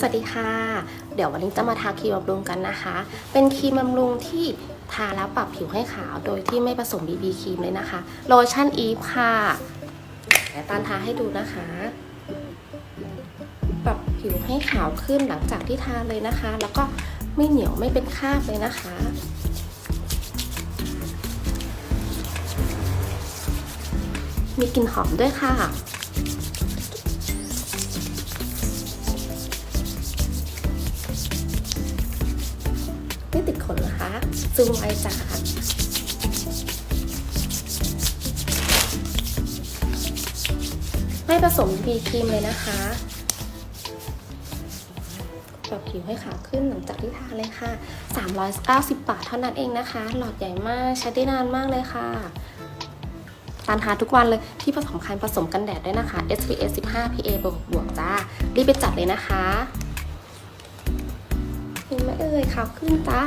สวัสดีค่ะ เดี๋ยววันนี้จะมาทาครีมบำรุงกันนะคะ เป็นครีมบำรุงที่ทาแล้วปรับผิวให้ขาวโดยที่ไม่ผสม BB ครีมเลยนะคะ โลชั่นอีฟค่ะแต่ตานทาให้ดูนะคะ ปรับผิวให้ขาวขึ้นหลังจากที่ทาเลยนะคะ แล้วก็ไม่เหนียวไม่เป็นคราบเลยนะคะมีกลิ่นหอมด้วยค่ะ ไม่ติดขนนะคะ ซูมไวจ้าไม่ผสมบีครีมเลยนะคะปรับผิวให้ขาวขึ้นหลังจากที่ทาเลยค่ะ 390 บาทเท่านั้นเองนะคะ หลอดใหญ่มาก ใช้ได้นานมากเลยค่ะตานทาทุกวันเลยที่ผสมคัญผสมกันแดดด้วยนะคะ SPF 15 PA บวกบวกจ้า รีบไปจัดเลยนะคะ เอ่ยขาวขึ้นตา